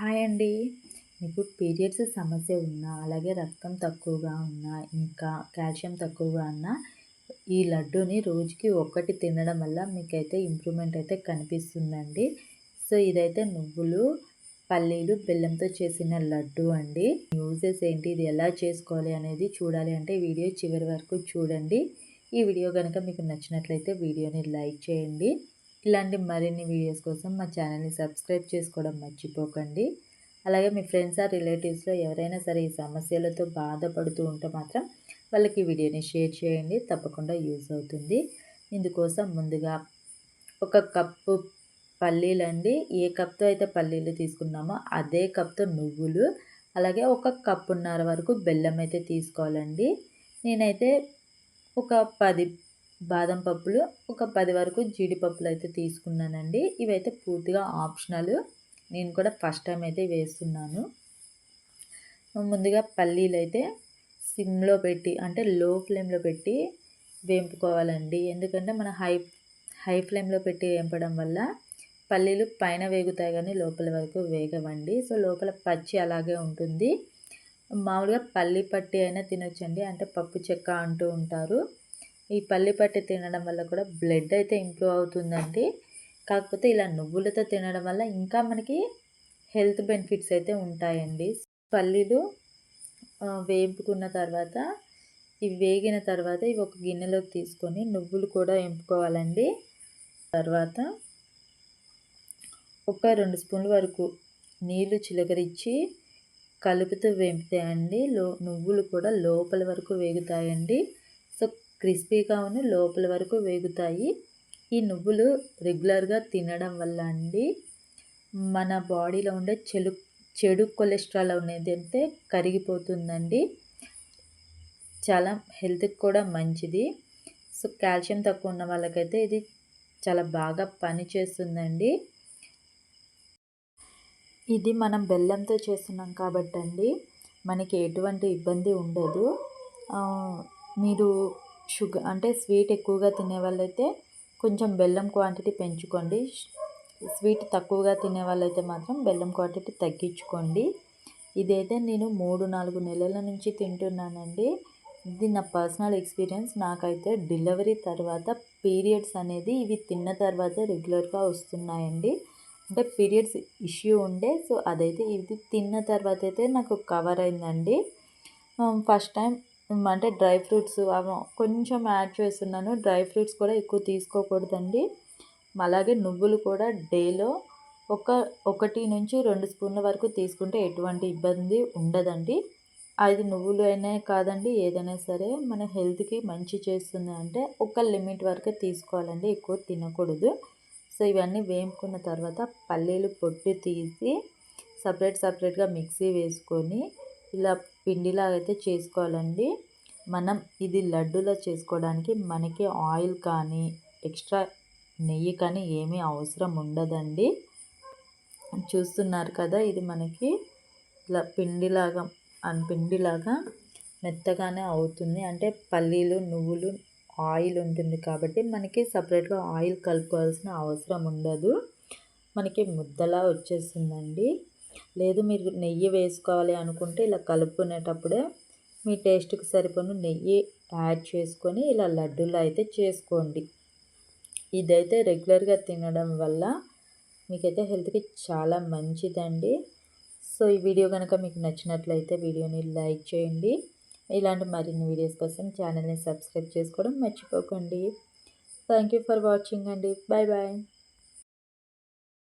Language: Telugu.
హాయ్ అండి మీకు పీరియడ్స్ సమస్య ఉన్నా అలాగే రక్తం తక్కువగా ఉన్నా ఇంకా కాల్షియం తక్కువగా ఉన్నా ఈ లడ్డూని రోజుకి ఒక్కటి తినడం వల్ల మీకైతే ఇంప్రూవ్మెంట్ అయితే కనిపిస్తుందండి. సో ఇదైతే నువ్వులు పల్లీలు బెల్లంతో చేసిన లడ్డు అండి. యూజెస్ ఏంటి ఇది ఎలా చేసుకోవాలి అనేది చూడాలి అంటే వీడియో చివరి వరకు చూడండి. ఈ వీడియో కనుక మీకు నచ్చినట్లయితే వీడియోని లైక్ చేయండి. ఇలాంటి మరిన్ని వీడియోస్ కోసం మా ఛానల్ని సబ్స్క్రైబ్ చేసుకోవడం మర్చిపోకండి. అలాగే మీ ఫ్రెండ్స్ ఆర్ రిలేటివ్స్లో ఎవరైనా సరే ఈ సమస్యలతో బాధపడుతూ ఉంటే మాత్రం వాళ్ళకి వీడియోని షేర్ చేయండి. తప్పకుండా యూజ్ అవుతుంది. ఇందుకోసం ముందుగా ఒక కప్పు పల్లీలండి. ఏ కప్తో అయితే పల్లీలు తీసుకున్నామో అదే కప్తో నువ్వులు అలాగే ఒక కప్పున్నర వరకు బెల్లం అయితే తీసుకోవాలండి. నేనైతే ఒక పది బాదం పప్పులు ఒక పది వరకు జీడిపప్పులు అయితే తీసుకున్నానండి. ఇవైతే పూర్తిగా ఆప్షనల్. నేను కూడా ఫస్ట్ టైం అయితే వేస్తున్నాను. ముందుగా పల్లీలు అయితే సిమ్లో పెట్టి అంటే లో ఫ్లేమ్లో పెట్టి వేంపుకోవాలండి. ఎందుకంటే మన హై హై ఫ్లేమ్లో పెట్టి వేంపడం వల్ల పల్లీలు పైన వేగుతాయి కానీ లోపల వరకు వేగవండి. సో లోపల పచ్చి అలాగే ఉంటుంది. మామూలుగా పల్లి పట్టి అయినా తినొచ్చండి. అంటే పప్పు చెక్క అంటూ ఉంటారు. ఈ పల్లి పట్టి తినడం వల్ల కూడా బ్లడ్ అయితే ఇంప్రూవ్ అవుతుందండి. కాకపోతే ఇలా నువ్వులతో తినడం వల్ల ఇంకా మనకి హెల్త్ బెనిఫిట్స్ అయితే ఉంటాయండి. పల్లీలు వేపుకున్న తర్వాత ఇవి వేగిన తర్వాత ఇవి ఒక గిన్నెలోకి తీసుకొని నువ్వులు కూడా వేపుకోవాలండి తర్వాత ఒక రెండు స్పూన్ల వరకు నీళ్ళు చిలకరించి కలుపుతూ వేపుతాయండి. లో నువ్వులు కూడా లోపల వరకు వేగుతాయండి. సో క్రిస్పీగా ఉన్న లోపల వరకు వేగుతాయి. ఈ నువ్వులు రెగ్యులర్గా తినడం వల్ల అండి మన బాడీలో ఉండే చెడు చెడు కొలెస్ట్రాల్ అనేది అంటే కరిగిపోతుందండి. చాలా హెల్త్కి కూడా మంచిది. సో కాల్షియం తక్కువ ఉన్న వాళ్ళకైతే ఇది చాలా బాగా పనిచేస్తుందండి ఇది మనం బెల్లంతో చేస్తున్నాం కాబట్టి అండి మనకి ఎటువంటి ఇబ్బంది ఉండదు. మీరు షుగర్ అంటే స్వీట్ ఎక్కువగా తినే వాళ్ళైతే కొంచెం బెల్లం క్వాంటిటీ పెంచుకోండి. స్వీట్ తక్కువగా తినే వాళ్ళైతే మాత్రం బెల్లం క్వాంటిటీ తగ్గించుకోండి. ఇదైతే నేను మూడు నాలుగు నెలల నుంచి తింటున్నానండి. ఇది నా పర్సనల్ ఎక్స్పీరియన్స్. నాకైతే డెలివరీ తర్వాత పీరియడ్స్ అనేది ఇవి తిన్న తర్వాత రెగ్యులర్గా వస్తున్నాయండి. అంటే పీరియడ్స్ ఇష్యూ ఉండే సో అదైతే ఇది తిన్న తర్వాత అయితే నాకు కవర్ అయిందండి. ఫస్ట్ టైం అంటే డ్రై ఫ్రూట్స్ కొంచెం యాడ్ చేస్తున్నాను. డ్రై ఫ్రూట్స్ కూడా ఎక్కువ తీసుకోకూడదండి. అలాగే నువ్వులు కూడా డేలో ఒక ఒకటి నుంచి రెండు స్పూన్ల వరకు తీసుకుంటే ఎటువంటి ఇబ్బంది ఉండదండి. అది నువ్వులు అయినా కాదండి ఏదైనా సరే మన హెల్త్కి మంచి చేస్తుంది అంటే ఒక లిమిట్ వరకే తీసుకోవాలండి. ఎక్కువ తినకూడదు. సో ఇవన్నీ వేయించుకున్న తర్వాత పల్లీలు పొట్టు తీసి సపరేట్ సపరేట్గా మిక్సీ వేసుకొని ఇలా పిండిలాగా అయితే చేసుకోవాలండి. మనం ఇది లడ్డూలా చేసుకోవడానికి మనకి ఆయిల్ కానీ ఎక్స్ట్రా నెయ్యి కానీ ఏమీ అవసరం ఉండదండి. చూస్తున్నారు కదా ఇది మనకి ఇలా పిండిలాగా అని పిండిలాగా మెత్తగానే అవుతుంది. అంటే పల్లీలు నువ్వులు ఆయిల్ ఉంటుంది కాబట్టి మనకి సపరేట్గా ఆయిల్ కలుపుకోవాల్సిన అవసరం ఉండదు. మనకి ముద్దలా వచ్చేస్తుందండి. లేదు మీరు నెయ్యి వేసుకోవాలి అనుకుంటే ఇలా కలుపుకునేటప్పుడే మీ టేస్ట్కి సరిపోను నెయ్యి యాడ్ చేసుకొని ఇలా లడ్డూలు అయితే చేసుకోండి. ఇదైతే రెగ్యులర్గా తినడం వల్ల మీకైతే హెల్త్కి చాలా మంచిదండి. సో ఈ వీడియో కనుక మీకు నచ్చినట్లయితే వీడియోని లైక్ చేయండి. ఇలాంటి మరిన్ని వీడియోస్ కోసం ఛానల్ని సబ్స్క్రైబ్ చేసుకోవడం మర్చిపోకండి. థ్యాంక్ యూ ఫర్ వాచింగ్ అండి. Bye bye.